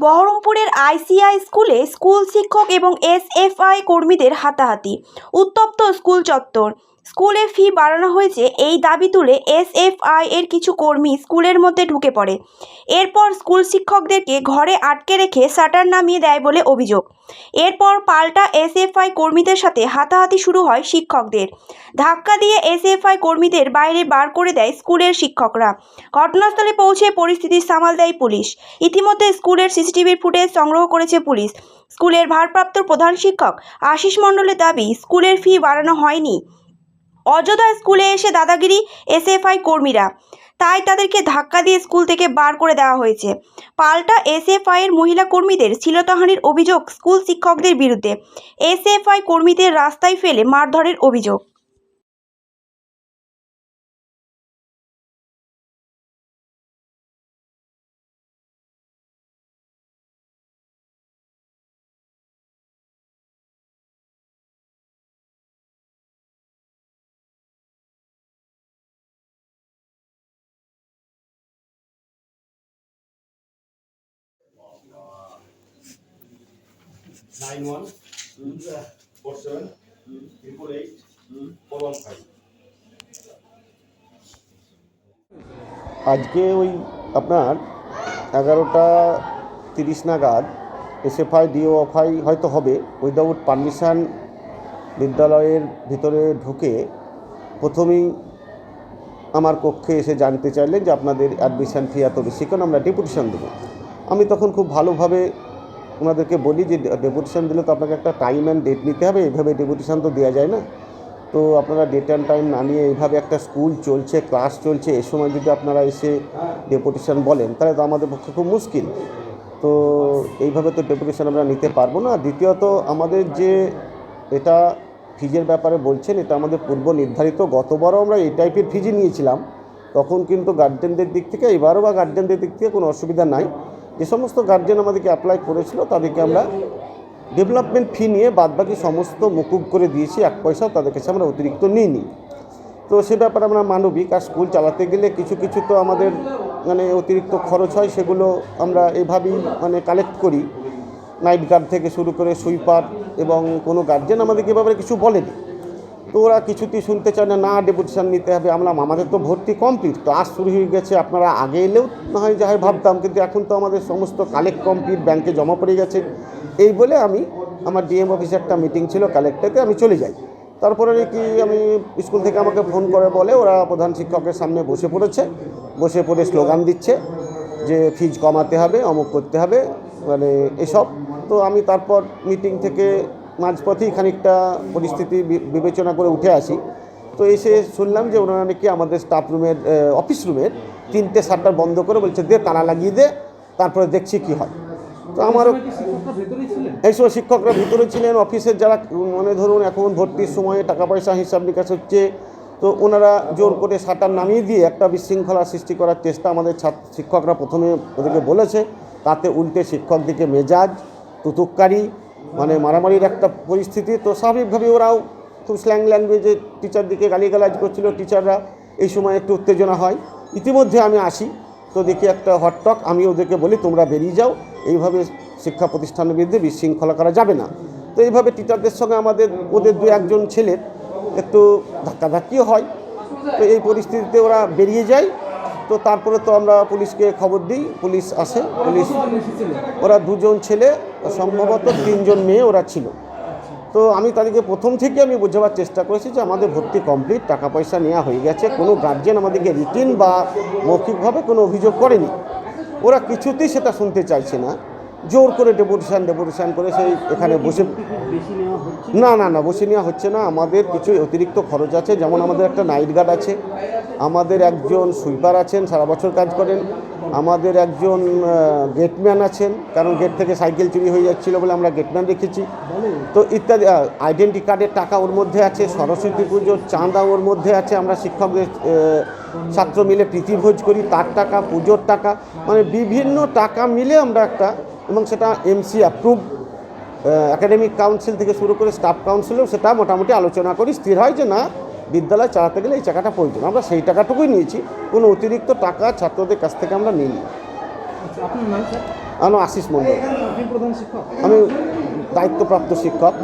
বহরমপুরের আইসিআই স্কুলে স্কুল শিক্ষক এবং এসএফআই কর্মীদের হাতাহাতি। উত্তপ্ত স্কুল চত্বর। স্কুলে ফি বাড়ানো হয়েছে এই দাবি তুলে এসএফআই এর কিছু কর্মী স্কুলের মধ্যে ঢুকে পড়ে। এরপর স্কুল শিক্ষকদেরকে ঘরে আটকে রেখে শাটার নামিয়ে দেয় বলে অভিযোগ। এরপর পাল্টা এসএফআই কর্মীদের সাথে হাতাহাতি শুরু হয় শিক্ষকদের। ধাক্কা দিয়ে এসএফআই কর্মীদের বাইরে বার করে দেয় স্কুলের শিক্ষকরা। ঘটনাস্থলে পৌঁছে পরিস্থিতি সামাল দেয় পুলিশ। ইতিমধ্যে স্কুলের সিসিটিভির ফুটেজ সংগ্রহ করেছে পুলিশ। স্কুলের ভারপ্রাপ্ত প্রধান শিক্ষক আশিস মণ্ডলের দাবি, স্কুলের ফি বাড়ানো হয়নি। অযোধ্যা স্কুলে এসে দাদাগিরি, এসএফআই কর্মীরা। তাই তাদেরকে ধাক্কা দিয়ে স্কুল থেকে বার করে দেওয়া হয়েছে। পাল্টা এসএফআই এর মহিলা কর্মীদের শ্লীলতাহানির অভিযোগ স্কুল শিক্ষকদের বিরুদ্ধে। এসএফআই কর্মীদের রাস্তায় ফেলে মারধরের অভিযোগ। Nine one four seven triple eight four one five. আজকে ওই আপনার এগারোটা তিরিশ নাগাদ এসএফআই, ডিওএফআই হয়তো হবে উইদাউট পারমিশন বিদ্যালয়ের ভিতরে ঢুকে প্রথমেই আমার কক্ষে এসে জানতে চাইলেন যে আপনাদের অ্যাডমিশান ফি এত বেশি কেন আমরা ডেপুটেশন দেবো আমি তখন খুব ভালোভাবে ওনাদেরকে বলি যে ডেপুটেশন দিলে তো আপনাকে একটা টাইম অ্যান্ড ডেট নিতে হবে এইভাবে ডেপুটেশন তো দেওয়া যায় না। তো আপনারা ডেট অ্যান্ড টাইম না নিয়ে এইভাবে একটা স্কুল চলছে ক্লাস চলছে, এ সময় যদি আপনারা এসে ডেপুটেশন বলেন, তাহলে তো আমাদের পক্ষে খুব মুশকিল। তো এইভাবে তো ডেপুটেশন আমরা নিতে পারব না। দ্বিতীয়ত, আমাদের যে এটা ফিজের ব্যাপারে বলছেন, এটা আমাদের পূর্ব নির্ধারিত গতবারও আমরা এই টাইপের ফিজি নিয়েছিলাম। তখন কিন্তু গার্জেনদের দিক থেকে, এবারও বা গার্জেনদের দিক থেকে কোনো অসুবিধা নাই। যে সমস্ত গার্জেন আমাদেরকে অ্যাপ্লাই করেছিল, তাদেরকে আমরা ডেভেলপমেন্ট ফি নিয়ে বাদবাকি সমস্ত মুকুব করে দিয়েছি, এক পয়সাও তাদের কাছে আমরা অতিরিক্ত নিইনি। তো সে ব্যাপারে আমরা মানবিক আর স্কুল চালাতে গেলে কিছু কিছু তো আমাদের মানে অতিরিক্ত খরচ হয়, সেগুলো আমরা এভাবেই মানে কালেক্ট করি। নাইট গার্ড থেকে শুরু করে সুইপার এবং কোনো গার্জেন আমাদেরকে এভাবে কিছু বলেনি। তো ওরা কিছুতেই শুনতে চায় না না ডেপুটেশন নিতে হবে। আমরা, আমাদের তো ভর্তি কমপ্লিট ক্লাস শুরু হয়ে গেছে, আপনারা আগে এলেও না হয় যাই ভাবতাম, কিন্তু এখন তো আমাদের সমস্ত কালেক্ট কমপ্লিট ব্যাংকে জমা পড়ে গেছে। এই বলে আমি আমার ডিএম অফিসে একটা মিটিং ছিল কালেক্টরেতে আমি চলে যাই। তারপরে কি আমি স্কুল থেকে আমাকে ফোন করে বলে, ওরা প্রধান শিক্ষকের সামনে বসে পড়েছে। বসে পড়ে স্লোগান দিচ্ছে যে ফিজ কমাতে হবে, অমুক করতে হবে মানে এসব। তো আমি তারপর মিটিং থেকে মাঝপথেই খানিকটা পরিস্থিতি বিবেচনা করে উঠে আসি। তো এসে শুনলাম যে ওনারা নাকি আমাদের স্টাফ রুমের অফিস রুমের তিনটে শাটার বন্ধ করে বলছে দে তালা লাগিয়ে দে তারপরে দেখছি কি হয়। তো আমারও এই সময় শিক্ষকরা ভিতরে ছিলেন অফিসের যারা মানে ধরুন এখন ভর্তির সময়ে টাকা পয়সা হিসাব নিকাশ হচ্ছে তো ওনারা জোর করে সাঁতার নামিয়ে দিয়ে একটা বিশৃঙ্খলা সৃষ্টি করার চেষ্টা আমাদের ছাত্র শিক্ষকরা প্রথমে ওদেরকে বলেছে তাতে উল্টে শিক্ষকদিকে মেজাজ তুতুককারী মানে মারামারির একটা পরিস্থিতি, তো স্বাভাবিকভাবে ওরাও খুব স্ল্যাং ল্যাঙ্গুয়েজে টিচার দিকে গালিগালাজ করছিল টিচাররা এই সময় একটু উত্তেজনা হয়। ইতিমধ্যে আমি আসি, তো দেখি একটা হটটক আমি ওদেরকে বলি, তোমরা বেরিয়ে যাও, এইভাবে শিক্ষা প্রতিষ্ঠানের বিরুদ্ধে বিশৃঙ্খলা করা যাবে না। তো এইভাবে টিচারদের সঙ্গে আমাদের, ওদের দু একজন ছেলের একটু ধাক্কাধাক্কিও হয়। তো এই পরিস্থিতিতে ওরা বেরিয়ে যায় তো তারপরে তো আমরা পুলিশকে খবর দিই, পুলিশ আসে, পুলিশ ওরা দুজন ছেলে, সম্ভবত তিনজন মেয়ে ওরা ছিল। তো আমি তাদেরকে প্রথম থেকে আমি বোঝাবার চেষ্টা করেছি যে আমাদের ভর্তি কমপ্লিট, টাকা পয়সা নেওয়া হয়ে গেছে, কোনো গার্জেন আমাদেরকে রিটিন বা মৌখিকভাবে কোনো অভিযোগ করেনি। ওরা কিছুতেই সেটা শুনতে চাইছে না। জোর করে ডেপুটেশন ডেপুটেশন করে সেই এখানে বসে না না না, বসে নেওয়া হচ্ছে না। আমাদের কিছু অতিরিক্ত খরচ আছে। যেমন আমাদের একটা নাইট গার্ড আছে। আমাদের একজন সুইপার আছেন, সারা বছর কাজ করেন। আমাদের একজন গেটম্যান আছেন। কারণ গেট থেকে সাইকেল চুরি হয়ে যাচ্ছিল বলে আমরা গেটম্যান রেখেছি। তো ইত্যাদি আইডেন্টি কার্ডের টাকা ওর মধ্যে আছে, সরস্বতী পুজোর চাঁদা ওর মধ্যে আছে। আমরা শিক্ষকদের ছাত্র মিলে প্রীতিভোজ করি। তার টাকা, পুজোর টাকা মানে বিভিন্ন টাকা মিলে আমরা একটা এবং সেটা এমসি অ্যাপ্রুভ একাডেমিক কাউন্সিল থেকে শুরু করে স্টাফ কাউন্সিলেও সেটা মোটামুটি আলোচনা করি স্থির হয় যে না বিদ্যালয় চালাতে গেলে এই টাকাটা প্রয়োজন। আমরা সেই টাকাটুকুই নিয়েছি কোনো অতিরিক্ত টাকা ছাত্রদের কাছ থেকে আমরা নিই আচ্ছা আমার আশিস শিক্ষক? আমি দায়িত্বপ্রাপ্ত শিক্ষক।